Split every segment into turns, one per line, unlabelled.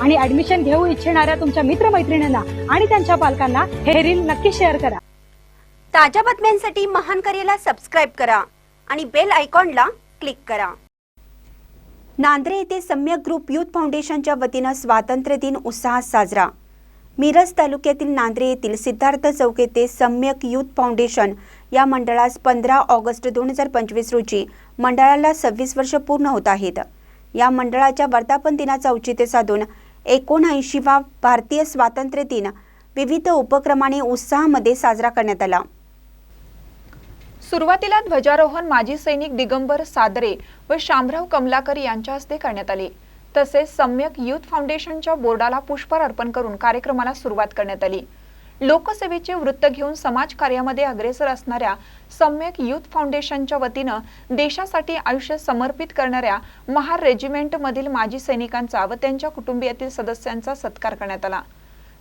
आणि ऍडमिशन घेऊ इच्छिणाऱ्या तुमच्या मित्रमैत्रिणींना आणि त्यांच्या पालकांना हे रील नक्की शेअर करा.
ताज्या बातम्यांसाठी महान करेला सबस्क्राईब करा आणि बेल आयकॉनला क्लिक करा. नांद्रे येथे सम्यक ग्रुप युथ फाउंडेशनच्या वतीनं स्वातंत्र्य दिन उत्साहात साजरा. मिरज तालुक्यातील नांद्रे येथील सिद्धार्थ चौक येथे सम्यक युथ फाउंडेशन या मंडळास पंधरा ऑगस्ट दोन हजार पंचवीस रोजी मंडळाला सव्वीस वर्ष पूर्ण होत आहेत. या मंडळाच्या वर्धापन दिनाचं औचित्य साधून एकोणऐंशीवा भारतीय स्वातंत्र्य दिन विविध उपक्रमाने उत्साहामध्ये साजरा करण्यात आला.
सुरुवातीला ध्वजारोहण माजी सैनिक दिगंबर सादरे व शामराव कमलाकर यांच्या हस्ते करण्यात आले. तसेच सम्यक युथ फाउंडेशनच्या बोर्डाला पुष्पहार अर्पण करून कार्यक्रमाला सुरुवात करण्यात आली. लोकसेवेचे वृत्त घेऊन समाज कार्यामध्ये अग्रेसर असणाऱ्या सम्यक युथ फाउंडेशनच्या वतीनं देशासाठी आयुष्य समर्पित करणाऱ्या महार रेजिमेंटमधील माजी सैनिकांचा व त्यांच्या कुटुंबियातील सदस्यांचा सत्कार करण्यात आला.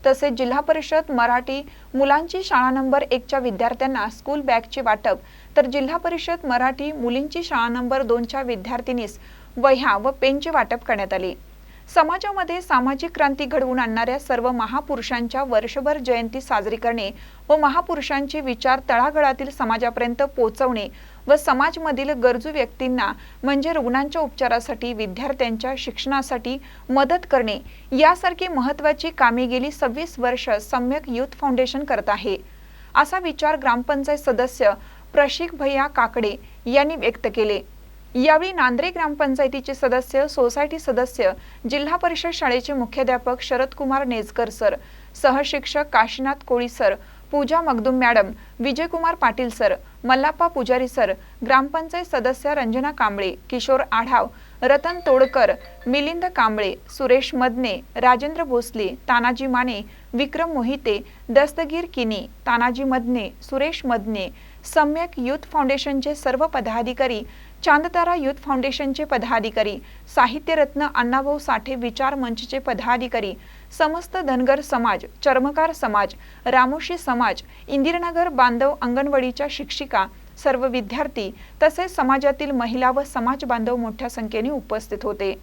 तसेच जिल्हा परिषद मराठी मुलांची शाळा नंबर एकच्या विद्यार्थ्यांना स्कूल बॅगचे वाटप तर जिल्हा परिषद मराठी मुलींची शाळा नंबर दोनच्या विद्यार्थिनीस वह्या व पेनचे वाटप करण्यात आले. समाजामध्ये सामाजिक क्रांती घडवून आणणाऱ्या सर्व महापुरुषांच्या वर्षभर जयंती साजरी करणे व महापुरुषांचे विचार तळागळातील समाजापर्यंत पोहोचवणे व समाजमधील गरजू व्यक्तींना म्हणजे रुग्णांच्या उपचारासाठी विद्यार्थ्यांच्या शिक्षणासाठी मदत करणे यासारखी महत्त्वाची कामे गेली सव्वीस वर्ष सम्यक युथ फाउंडेशन करत आहे. असा विचार ग्रामपंचायत सदस्य प्रशिक भैया काकडे यांनी व्यक्त केले. यावेळी नांद्रे ग्रामपंचायतीचे सदस्य सोसायटी सदस्य जिल्हा परिषद शाळेचे मुख्याध्यापक Sharadkumar Nejkar sir सहशिक्षक Kashinath Koli sir Pooja Magdum madam Vijaykumar Patil sir Mallappa Pujari sir gram panchayat सदस्य रंजना कांबळे किशोर आढाव रतन तोडकर मिलिंद कांबळे सुरेश मदने राजेंद्र भोसले तानाजी माने विक्रम मोहिते दस्तगीर किनी तानाजी मदने सुरेश मदने सम्यक युथ फाउंडेशनचे सर्व पदाधिकारी चांदतारा युथ फाउंडेशनचे पदाधिकारी साहित्यरत्न अण्णाभाऊ साठे विचार मंचचे पदाधिकारी समस्त धनगर समाज चर्मकार समाज रामोशी समाज इंदिरनगर बांधव अंगणवाडीच्या शिक्षिका सर्व विद्यार्थी तसेच समाजातील महिला व समाज बांधव मोठ्या संख्येने उपस्थित होते.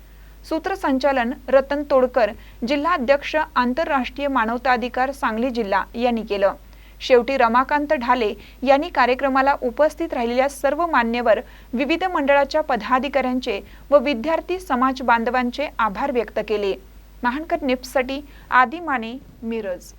सूत्रसंचालन रतन तोडकर जिल्हा अध्यक्ष आंतरराष्ट्रीय मानवताधिकार सांगली जिल्हा यांनी केलं. शेवटी रमाकांत ढाले यांनी कार्यक्रमाला उपस्थित राहिलेल्या सर्व मान्यवर विविध मंडळाच्या पदाधिकाऱ्यांचे व विद्यार्थी समाज बांधवांचे आभार व्यक्त केले. महानकर निप्ससाठी आदी माने मिरज.